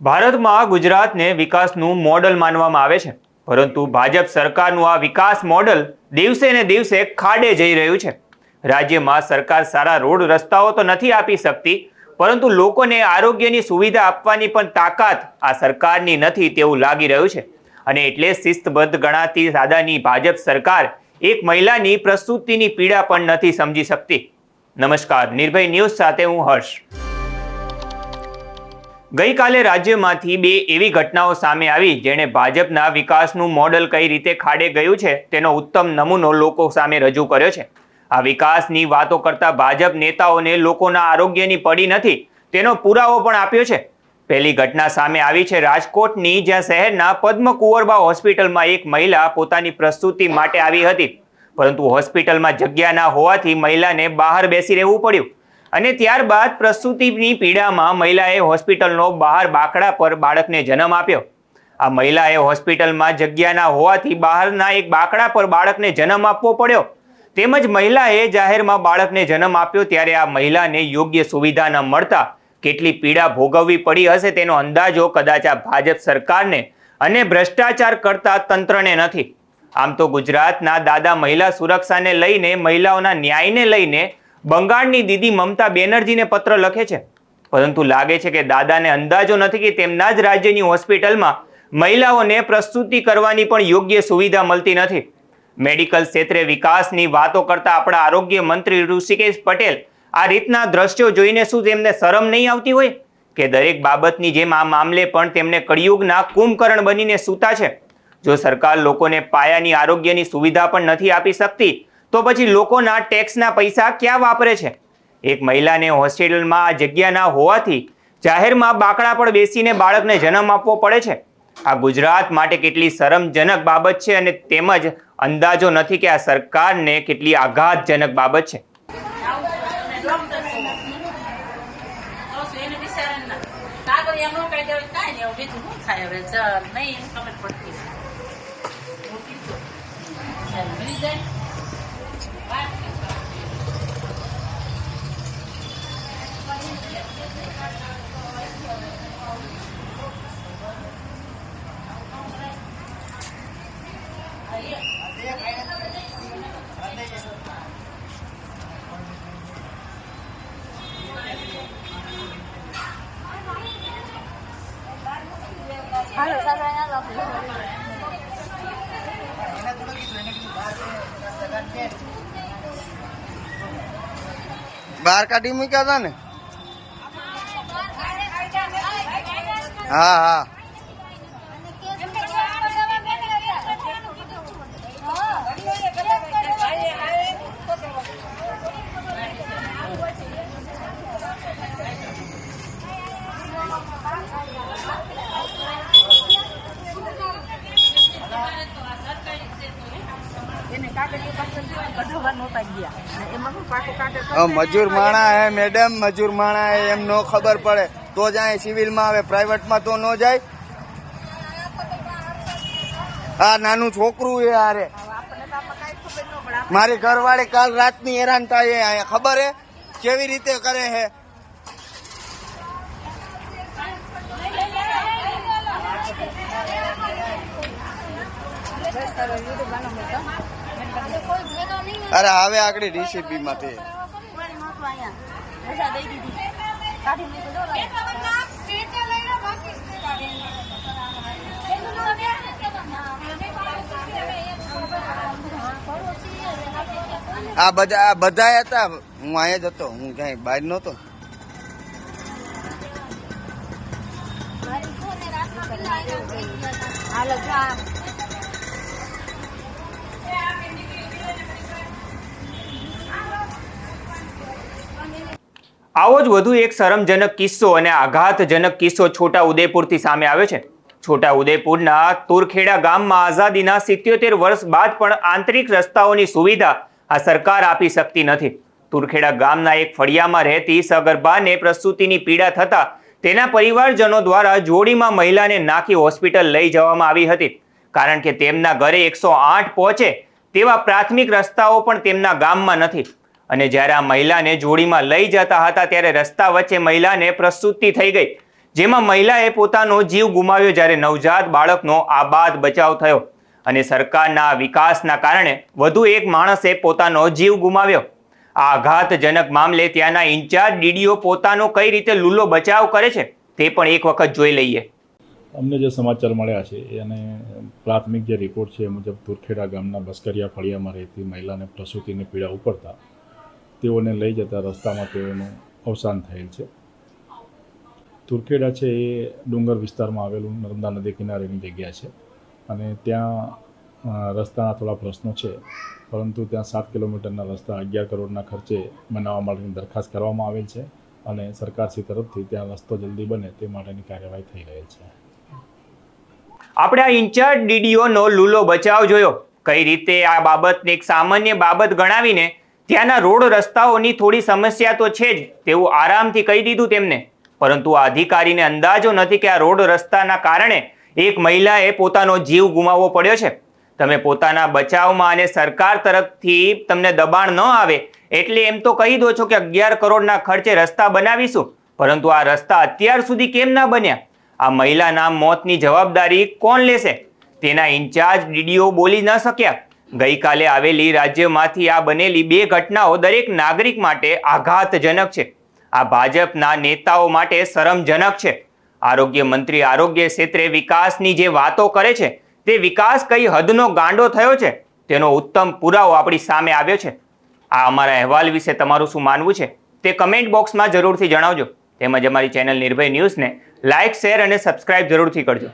ભારતમાં ગુજરાતને વિકાસનું મોડલ માનવામાં આવે છે. પરંતુ ભાજપ સરકારનું આ વિકાસ મોડલ દિવસે ને દિવસે ખાડે જઈ રહ્યું છે. રાજ્યમાં સરકાર સારા રોડ રસ્તાઓ તો નથી આપી શકતી, પરંતુ લોકોને આરોગ્યની સુવિધા આપવાની પણ તાકાત આ સરકારની નથી તેવું લાગી રહ્યું છે. અને એટલે શિસ્તબદ્ધ ગણાતી સાદાની ભાજપ સરકાર એક મહિલાની પ્રસ્તુતિની પીડા પણ નથી સમજી શકતી. નમસ્કાર, નિર્ભય ન્યૂઝ સાથે હું હર્ષ. ગઈકાલે રાજ્યમાંથી બે એવી ઘટનાઓ સામે આવી જેણે ભાજપના વિકાસનું મોડલ કઈ રીતે ખાડે ગયું છે તેનો ઉત્તમ નમૂનો લોકો સામે રજૂ કર્યો છે. આ વિકાસની વાતો કરતા ભાજપ નેતાઓને લોકોના આરોગ્યની પડી નથી તેનો પુરાવો પણ આપ્યો છે. પહેલી ઘટના સામે આવી છે રાજકોટની જ્યાં શહેરના પદ્મ કુંવરબા હોસ્પિટલમાં એક મહિલા પોતાની પ્રસ્તુતિ માટે આવી હતી. પરંતુ હોસ્પિટલમાં જગ્યા ના હોવાથી મહિલાને બહાર બેસી રહેવું પડ્યું. અને ત્યારબાદ પ્રસૂતિની પીડામાં મહિલાએ હોસ્પિટલનો બહાર બાકડા પર બાળકને જન્મ આપ્યો. આ મહિલાએ હોસ્પિટલમાં જગ્યાના હોવાથી બહારના એક બાકડા પર બાળકને જન્મ આપવો પડ્યો. તેમજ મહિલાએ જાહેરમાં બાળકને જન્મ આપ્યો ત્યારે આ મહિલાને યોગ્ય સુવિધા ન મળતા કેટલી પીડા ભોગવવી પડી હશે તેનો અંદાજો કદાચ આ ભાજપ સરકારને અને ભ્રષ્ટાચાર કરતા તંત્રને નથી. આમ તો ગુજરાતના દાદા મહિલા સુરક્ષાને લઈને મહિલાઓના ન્યાયને લઈને બંગાળની દીદી મમતા બેનર્જીને પત્ર લખે છે. પરંતુ લાગે છે કે દાદાને અંદાજો નથી કે તેમના જ રાજ્યની હોસ્પિટલમાં મહિલાઓને પ્રસ્તુતિ કરવાની પણ યોગ્ય સુવિધા મળતી નથી. મેડિકલ ક્ષેત્રે વિકાસની વાતો કરતા આપણા આરોગ્ય મંત્રી ઋષિકેશ પટેલ આ રીતના દ્રશ્યો જોઈને શું તેમને શરમ નહીં આવતી હોય? કે દરેક બાબતની જેમ આ મામલે પણ તેમને કળિયુગના કુંભકર્ણ બનીને સૂતા છે? જો સરકાર લોકોને પાયાની આરોગ્યની સુવિધા પણ નથી આપી શકતી તો પછી લોકોના ટેક્સના પૈસા ક્યાં વાપરે છે? એક મહિલાને હોસ્પિટલમાં આ જગ્યા ના હોવાથી જાહેરમાં બાકડા પર બેસીને બાળકને જન્મ આપવો પડે છે. આ ગુજરાત માટે કેટલી શરમજનક બાબત છે અને તેમજ અંદાજો નથી કે આ સરકારને કેટલી આઘાતજનક બાબત છે. નહીં, ખબર પડતી. બહાર કાઢી મૂક્યા હતા ને? હા હા એને કાગળિયું પાછળ જોઈને કઢાવવા નહોતા ગયા. ને એમાં શું પાકું કાગળ કરી હવે મજૂર માણા હે મેડમ મજૂર માણા હે એમ નો ખબર પડે. તો જ અહીં સિવિલમાં આવે પ્રાઇવેટમાં તો ન જાય. આ નાનું છોકરું એ. આપણે મારી ઘરવાળી કાલ રાતની હેરાન થાય ખબર હે? કેવી રીતે કરે હે? અરે હવે આગળ ડીસીપી માંથી. આ બધા આ બધા હતા હું અહીંયા જ હતો હું ક્યાંય બહાર નહોતો આ જા. આવો જ વધુ એક શરમજનક કિસ્સો અને આઘાતજનક કિસ્સો છોટા ઉદેપુરથી સામે આવે છે. છોટા ઉદેપુરના તુરખેડા ગામમાં આઝાદીના સિત્યોતેર વર્ષ બાદ પણ આંતરિક રસ્તાઓની સુવિધા આ સરકાર આપી શકતી નથી. તુરખેડા ગામના એક ફળિયામાં રહેતી સગર્ભાને પ્રસૂતિની પીડા થતા તેના પરિવારજનો દ્વારા જોડીમાં મહિલાને નાખી હોસ્પિટલ લઈ જવામાં આવી હતી. કારણ કે તેમના ઘરે એકસો આઠ પહોંચે તેવા પ્રાથમિક રસ્તાઓ પણ તેમના ગામમાં નથી. અને જ્યારે આ મહિલાને જોડીમાં લઈ જતા હતા, ત્યારે રસ્તા વચ્ચે મહિલાને પ્રસ્તુતિ થઈ ગઈ. જેમાં મહિલાએ પોતાનો જીવ ગુમાવ્યો જ્યારે નવજાત બાળકનો આબાદ બચાવ થયો. અને સરકારના વિકાસના કારણે વધુ એક માણસે પોતાનો જીવ ગુમાવ્યો. આ આઘાતજનક મામલે ત્યાંના ઇન્ચાર્જ ડીડીઓ પોતાનો કઈ રીતે લૂલો બચાવ કરે છે, તે પણ એક વખત જોઈ લઈએ. અમને જે સમાચાર મળ્યા છે અને પ્રાથમિક જે રિપોર્ટ છે, એ મુજબ તુરખેડા ગામના બસ્કરિયા ફળિયામાં રહેતી મહિલાને પ્રસૂતિની પીડા ઉપડતા તેઓને લઈ જતા રસ્તામાં તેઓનું અવસાન થયેલ છે. તુરખેડા છે એ ડુંગર વિસ્તારમાં આવેલું નર્મદા નદી કિનારેની જગ્યા છે અને ત્યાં રસ્તાના થોડા પ્રશ્નો છે, પરંતુ ત્યાં સાત કિલોમીટરના રસ્તા અગિયાર કરોડના ખર્ચે બનાવવા માટેની દરખાસ્ત કરવામાં આવેલ છે અને સરકારશ્રી તરફથી ત્યાં રસ્તો જલ્દી બને તે માટેની કાર્યવાહી થઈ રહેલ છે. આપણે આ ઇન્ચાર્જ ડીડીઓનો લૂલો બચાવ જોયો. કઈ રીતે આ બાબતને એક સામાન્ય બાબત ગણાવીને ત્યાંના રોડ રસ્તાઓની થોડી સમસ્યા તો છે જ. તેવું આરામથી કહી દીધું તેમને. પરંતુ આ અધિકારીને અંદાજો નથી કે આ રોડ રસ્તાના કારણે એક મહિલાએ પોતાનો જીવ ગુમાવવો પડ્યો છે. તમે પોતાના બચાવમાં અને સરકાર તરફથી તમને દબાણ ન આવે એટલે એમ તો કહી દો છો કે અગિયાર કરોડના ખર્ચે રસ્તા બનાવીશું. પરંતુ આ રસ્તા અત્યાર સુધી કેમ ના બન્યા? આ મહિલાના મોતની જવાબદારી કોણ લેશે? તેના ઇન્ચાર્જ ડીડીઓ બોલી ન શક્યા. ગઈકાલે આવેલી રાજ્યમાંથી આ બનેલી બે ઘટનાઓ દરેક નાગરિક માટે આઘાતજનક છે. આ ભાજપના નેતાઓ માટે શરમજનક છે. આરોગ્ય મંત્રી આરોગ્ય ક્ષેત્રે વિકાસની જે વાતો કરે છે, તે વિકાસ કઈ હદનો ગાંડો થયો છે, તેનો ઉત્તમ પુરાવો આપણી સામે આવ્યો છે. આ અમારા અહેવાલ વિશે તમારું શું માનવું છે, તે કમેન્ટ બોક્સમાં જરૂરથી જણાવજો. તેમજ અમારી ચેનલ નિર્ભય ન્યૂઝને લાઇક, શેર અને સબસ્ક્રાઇબ જરૂરથી કરજો.